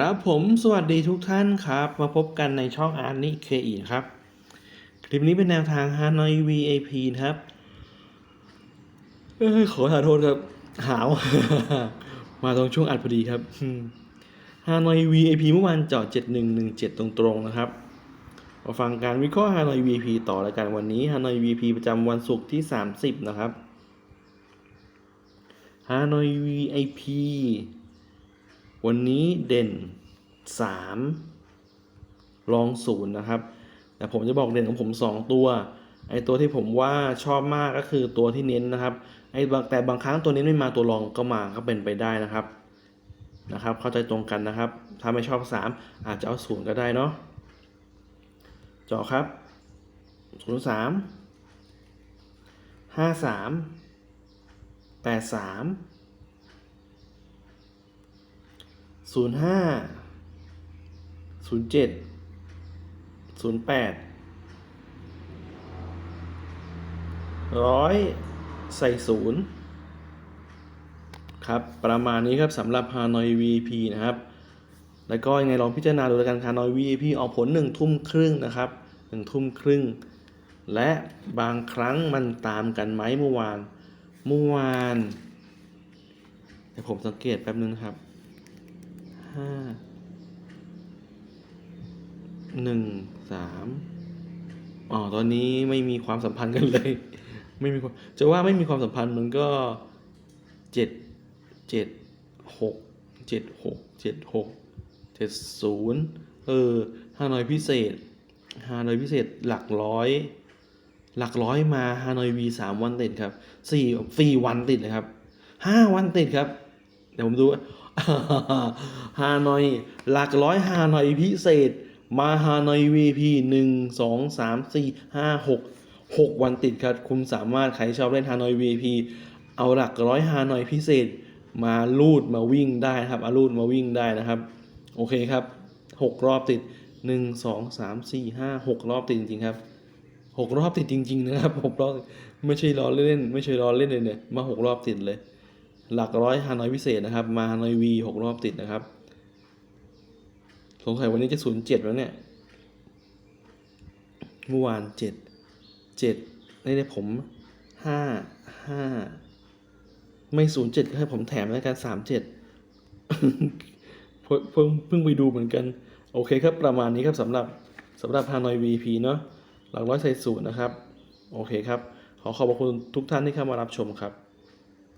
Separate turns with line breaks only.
ครับผมสวัสดีทุกท่านครับ มาพบกันในช่องอาร์นิเคอีครับ คลิปนี้เป็นแนวทาง Hanoi VAP นะครับเอ้ยขอโทษครับ หาว มาตรงช่วงอัดพอดีครับ Hanoi VAP เมื่อวานเจาะ7117 ตรงๆนะครับมาฟังการวิเคราะห์ Hanoi VAP ต่อรายการวันนี้ Hanoi VAP ประจำวันศุกร์ที่ 30 นะครับ Hanoi VAP วันนี้เด่น 3 รองศูนย์นะครับ แต่ผมจะบอกเด่นของผม 2 ตัว ไอตัวที่ผมว่าชอบมากก็คือตัวที่เน้นนะครับ ไอบางแต่บางครั้งตัวเน้นไม่มาตัวรองก็มาก็เป็นไปได้นะครับ นะครับ เข้าใจตรงกันนะครับ ถ้าไม่ชอบ 3 อาจจะเอาศูนย์ก็ได้เนาะเจาะครับ0 3 5 3 8 3 ศูนย์ห้าศูนย์เจ็ดศูนย์แปดร้อยใส่ศูนย์ครับ ประมาณนี้ครับสำหรับ Hanoi VP นะครับ แล้วก็ยังไงลองพิจารณาดูแล้วกัน Hanoi VP ออกผลหนึ่งทุ่มครึ่งนะครับหนึ่งทุ่มครึ่ง และบางครั้งมันตามกันไหมเมื่อวาน เมื่อวานเดี๋ยวผมสังเกตแป๊บนึงนะครับ ห้าหนึ่งสามอ๋อตอนนี้ไม่มีความสัมพันธ์กันเลย ไม่มีความจะว่าไม่มีความสัมพันธ์มันก็เจ็ดเจ็ดหกเจ็ดหกเจ็ดหกเจ็ดศูนย์เออฮานอยพิเศษฮานอยพิเศษหลักร้อย หลักร้อยมาฮานอยวีสามวันติดครับสี่สี่วันติดเลยครับห้าวันติดครับ เดี๋ยวผมดู ฮานอย หลักร้อยฮานอยพิเศษ มาฮานอย VP หนึ่งสองสามสี่ห้าหกหกวันติดครับ คุณสามารถใครชอบเล่นฮานอย VP เอาหลักร้อยฮานอยพิเศษ มาลูดมาวิ่งได้นะครับเอาลูดมาวิ่งได้นะครับ โอเคครับหกรอบติดหนึ่งสองสามสี่ห้าหกรอบติดจริงๆครับหกรอบติดจริง ๆ นะครับหกรอบไม่ใช่ล้อเล่น ไม่ใช่ล้อเล่นเลยเนี่ยมาหกรอบติดเลย หลักร้อยฮานอยพิเศษนะครับ มาฮานอยวีหกรอบติดนะครับ สงสัยวันนี้จะศูนย์เจ็ดแล้วเนี่ย เมื่อวานเจ็ดเจ็ดในในผมห้าห้าไม่ศูนย์เจ็ดก็ให้ผมแถมแล้วกันสามเจ็ดเพิ่งเพิ่งเพิ่งไปดูเหมือนกัน โอเคครับประมาณนี้ครับสำหรับสำหรับฮานอย VP เนาะหลักร้อยใส่ศูนย์นะครับ โอเคครับ ขอขอบคุณทุกท่านที่เข้ามารับชมครับ